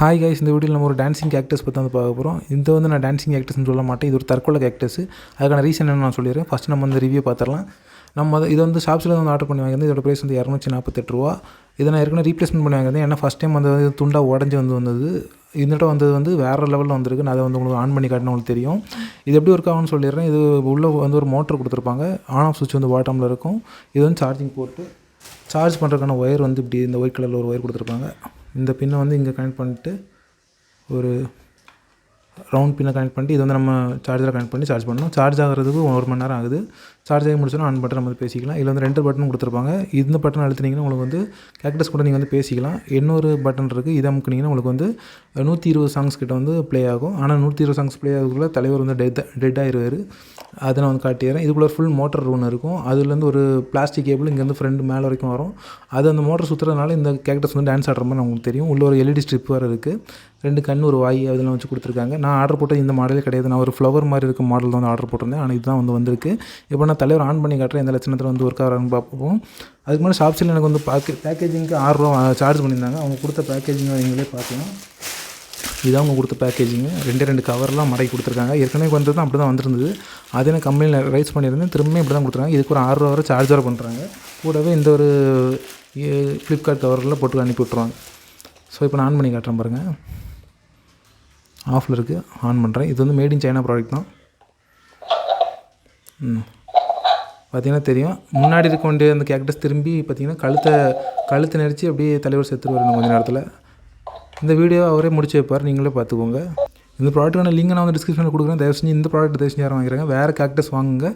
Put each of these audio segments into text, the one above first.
Hi guys இந்த வீடியோவில் நம்ம ஒரு டான்சிங் ஆக்டர்ஸ் பற்றி வந்து பார்க்க போகிறோம் இது வந்து நான் டான்ஸிங் ஆக்டர்ஸ்னு சொல்ல மாட்டேன். இது ஒரு தற்கொலை கேக்டஸ் அதுக்கான ரீசன் என்ன நான் சொல்லிடுறேன். ஃபஸ்ட் நம்ம வந்து ரிவ்யூ பார்த்துடலாம் நம்ம அதை- இது வந்து ஷாப்ஸில் வந்து ஆர்டர் பண்ணி வாங்கியிருந்தது இதோட ப்ரைஸ் வந்து இரநூத்தி நாற்பத்தெட்டு ரூபா. இதை நான் ஏற்கனவே ரீப்ளேஸ்மெண்ட் பண்ணி வாங்கியிருந்தேன். ஏன்னா ஃபஸ்ட் டைம் வந்து துண்டாக உடஞ்சி வந்து வந்தது. இந்த வந்தது வந்து வேறு லெவலில் வந்திருக்கு. நான் அதை வந்து உங்களுக்கு ஆன் பண்ணி காட்டினா உங்களுக்கு தெரியும். இது எப்படி ஒர்க் ஆகும்னு சொல்லிடுறேன். இது உள்ளே வந்து ஒரு மோட்டர் கொடுத்துருப்பாங்க. ஆன் ஆஃப் சுவிட்ச் வந்து பாட்டமில் இருக்கும். இது வந்து சார்ஜிங் போட்டு சார்ஜ் பண்ணுறதுக்கான ஒயர் வந்து இப்படி இந்த ஒயிட் கலரில் ஒரு ஒயர் கொடுத்துருப்பாங்க. இந்த பின்னை வந்து இங்கே கனெக்ட் பண்ணிட்டு ஒரு ரவுண்ட் பின்னை கனெக்ட் பண்ணிட்டு இது வந்து நம்ம சார்ஜரில் கனெக்ட் பண்ணி சார்ஜ் பண்ணணும். சார்ஜ் ஆகிறதுக்கு ஒரு மணி நேரம் ஆகுது. சார்ஜ் ஆகி முடிச்சோன்னா ஆன் பட்டன் வந்து பேசிக்கலாம். இதில் வந்து ரெண்டு பட்டன் கொடுத்துருப்பாங்க. இந்த பட்டன் அழுத்தினீங்கன்னா உங்களுக்கு வந்து கேக்டஸ் கூட நீங்கள் வந்து பேசிக்கலாம். இன்னொரு பட்டன் இருக்குது இதை அமுக்குனீங்கன்னா உங்களுக்கு வந்து நூற்றி இருபது சாங்ஸ் கிட்ட வந்து ப்ளே ஆகும். ஆனால் நூற்றி இருபது சாங்ஸ் ப்ளே ஆகுதுக்குள்ள தலைவர் வந்து டெட் டெட் ஆயிடுவார் அதை நான் வந்து காட்டிடுறேன். இதுக்குள்ள ஃபுல் மோட்டர் ஒன்று இருக்கும். அதுலேருந்து ஒரு பிளாஸ்டிக் கேபிள் இங்கேருந்து ஃப்ரெண்டு மேலே வரைக்கும் வரும். அது அந்த மோட்டர் சுற்றுறதுனால இந்த கேக்டஸ் வந்து டான்ஸ் ஆடுற மாதிரி உங்களுக்கு தெரியும். உள்ள ஒரு எல்இடி ஸ்ட்ரிப் வேறு இருக்குது ரெண்டு கண் ஒரு வாய் அதெல்லாம் வச்சு கொடுத்துருக்காங்க. நான் ஆர்டர் போட்டது இந்த மாடலே கிடையாது. நான் ஒரு ஃப்ளவர் மாதிரி இருக்க மாடல் தான் வந்து ஆர்டர் போட்டிருந்தேன். ஆனால் இதுதான் வந்து வந்திருக்கு. இப்போ நான் தலைவர் ஆன் பண்ணி காட்டுறேன் எந்த லட்சணத்தில் வந்து ஒர்க் ஆகிறான்னு பார்ப்போம். அதுக்கு முன்னாடி ஷாப்ஸில் எனக்கு வந்து பேக்கே பேக்கேஜிங்க்கு ஆறுரூவா சார்ஜ் பண்ணியிருந்தாங்க. அவங்க கொடுத்த பேக்கேஜிங் நீங்களே பார்த்தீங்கன்னா இதான் அவங்க கொடுத்த பேக்கேஜிங்கு ரெண்டே ரெண்டு கவர்லாம் மடக்கி கொடுத்துருக்காங்க. ஏற்கனவே வந்தது அப்படி தான் வந்திருந்தது. அது நான் கம்பெனியில் ரைஸ் பண்ணியிருந்தேன். திரும்ப இப்படி தான் கொடுத்துருக்காங்க. இதுக்கு ஒரு ஆறு வரை சார்ஜ் வர பண்ணுறாங்க கூடவே இந்த ஒரு ஃப்ளிப்கார்ட் கவரில் போட்டு அனுப்பி விட்ருவாங்க ஸோ இப்போ நான் ஆன் பண்ணி காட்டுறேன் பாருங்கள் ஆஃபில் இருக்குது ஆன் பண்ணுறேன் இது வந்து மேட் இன் சைனா ப்ராடக்ட் தான். ம். பார்த்தீங்கன்னா தெரியும். முன்னாடி இருக்க வேண்டிய அந்த கேக்டஸ் திரும்பி பார்த்தீங்கன்னா கழுத்தை கழுத்தை நெரிச்சு அப்படியே தலைவர் செத்துருவார் இன்னும் கொஞ்ச நேரத்தில். இந்த வீடியோ அவரே முடிச்சு வைப்பார். நீங்களே பார்த்துக்கோங்க. இந்த ப்ராடக்ட்டான லிங்க் நான் வந்து டிஸ்கிரிப்ஷனில் கொடுக்குறேன். தயவு செஞ்சு இந்த ப்ராடக்ட் தயவு செஞ்சு யாரும் வாங்குறாங்க வேறு கேக்டஸ் வாங்குங்க.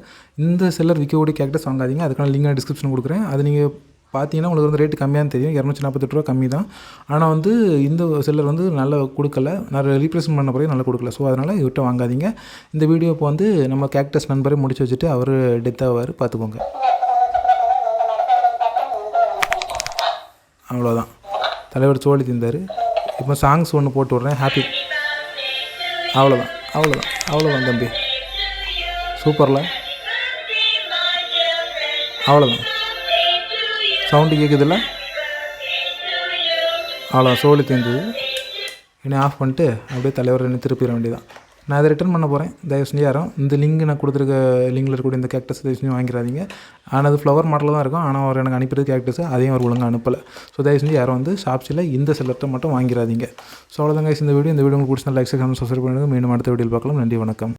இந்த செல்லர் விற்கக்கூடிய கேரக்டர்ஸ் வாங்காதீங்க. அதுக்கான லிங்க் நான் டிஸ்கிரிப்ஷன் கொடுக்குறேன். அது நீங்கள் பார்த்தீங்கன்னா உங்களுக்கு வந்து ரேட்டு கம்மியாக தெரியும். இரநூத்தி நாற்பத்தெட்டு ரூபா கம்மி தான் ஆனால் வந்து இந்த செல்லர் வந்து நல்லா கொடுக்கல. நான் ரீப்ளேஸ்மெண்ட் பண்ண பிறகு நல்லா கொடுக்கல. ஸோ அதனால் இவர்கிட்ட வாங்காதீங்க. இந்த வீடியோ இப்போ வந்து நம்ம கேக்டஸ் நண்பரே முடிச்சு வச்சுட்டு அவர் டெத் ஆவார். பார்த்துக்கோங்க. அவ்வளோதான் தலைவர் சோழி தந்தார் இப்போ சாங்ஸ் ஒன்று போட்டு விட்றேன். ஹாப்பி அவ்வளோதான் அவ்வளோதான் அவ்வளோதான் தம்பி. சூப்பரில் அவ்வளோதான் சவுண்டு கேட்குதுல்ல அவ்வளோ சோழி தேர்ந்தது இனி ஆஃப் பண்ணிட்டு அப்படியே தலைவர் என்ன திருப்பிட வேண்டியதான் நான் அதை ரிட்டர்ன் பண்ண போகிறேன் தயவு செஞ்சு யாரும் இந்த லிங்க் நான் கொடுத்துருக்க லிங்கில் இருக்கக்கூடிய இந்த கேக்டஸ் தயவு செஞ்சு வாங்கிடாதீங்க. ஆனால் அது ஃப்ளவர் மாடலில் தான் இருக்கும். ஆனால் அவர் எனக்கு அனுப்பிறது கேக்டஸ் அதையும் அவர் ஒழுங்காக அனுப்பலை. ஸோ தயவு செஞ்சு யாரும் வந்து ஷாப்ஸில் இந்த செல்லத்தை மட்டும் வாங்கிடாதீங்க. ஸோ அவ்வளோதான் கைஸ் இந்த வீடியோ இந்த வீடியோ உங்களுக்கு பிடிச்சா லைக் சப்ஸ்கிரைப் பண்ணுங்கள் மீண்டும் அடுத்த வீடியோ பார்க்கலாம். நன்றி வணக்கம்.